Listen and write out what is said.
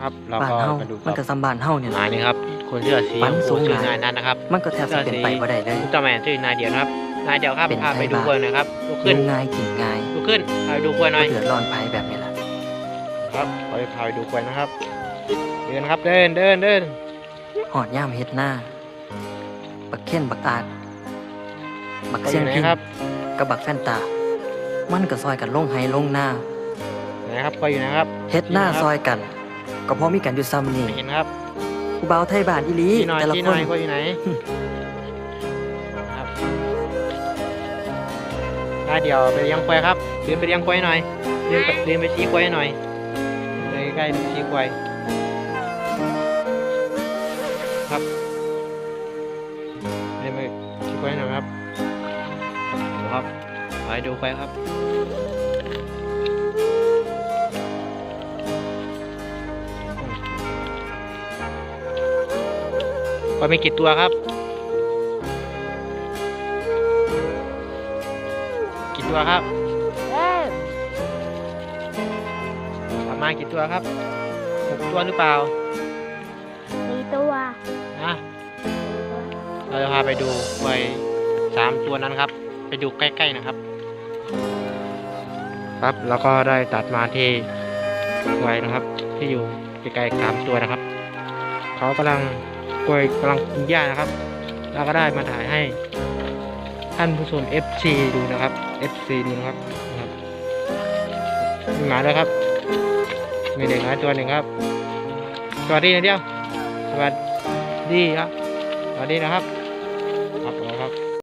ครับเราบ้านก็เฮามาดูมันกัก็บซ้ำบ้านเฮาเนี่ยนายนี่ครับคนเสื้อสีฝันสูงชื่อหลายนายนั้นนะครับ มันก็แทบจะเป็นไปบ่ได้เลย อุลตร้าแมนชื่อนายเดียวนะครับนายเดียวครับเป็นพาไปไทยดูบ้านกล้วยหน่อยครับลุกกิขึ้นนง่ายกินง่ายลุกขึ้นพาไปดูกล้วยหน่อยเดือดร้อนภัยแบบนี้ล่ะครับขอไปพาไปดูกล้วยนะครับ เดินครับเดินเดินเดินหอดย่ามเฮ็ดหน้าบักเข่นบักอาดบักกล้วยอเสียงยู่ไหนพิงครับกับบักแฟนตา มันก็ซอยกันลงไห้ลงหน้าไหนครับกล้วยอยู่ไหนครับ เฮ็ดหน้านี่นะครับซอยกัน ก็เพราะมีกันอยู่ซ้ำนี่ไม่เห็นครับผู้บ่าวไทยบ้านอีหลีชี้หน่อยแต่ละชี้คหน่นอยกล้วยอยู่ไหนครับนายเดียวไปเลี้ยงควายครับเดินไปเลี้ยงควายหน่อยเดินไปเดินไปชี้ควายหน่อยเดินใกล้ๆชี้ควายครับเดินไปชี้ควายหน่อยครับดูครับไปดูควายครับ วายมีกี่ตัวครับ กี่ตัวครับประมาณกี่ตัวครับหกตัวหรือเปล่ามีตัวนะเราจะพาไปดูควายสามตัวนั้นครับ ไปดูใกล้ๆนะครับ ครับแล้วก็ได้ตัดมาที่ควายนะครับ ที่อยู่ใกล้ๆสามตัวนะครับ เขากำลังกวยกำลังกินหญ้านะครับแล้วก็ได้มาถ่ายให้ท่านผู้ชม FC ดูนะครับ FC ดูนะครับนะครับมีหมาแล้วยครับ มีเด็กน้อยตัวหนึ่งครับ สวัสดีนะเดียว สวัสดีครับ สวัสดีนะครับ ครับครับ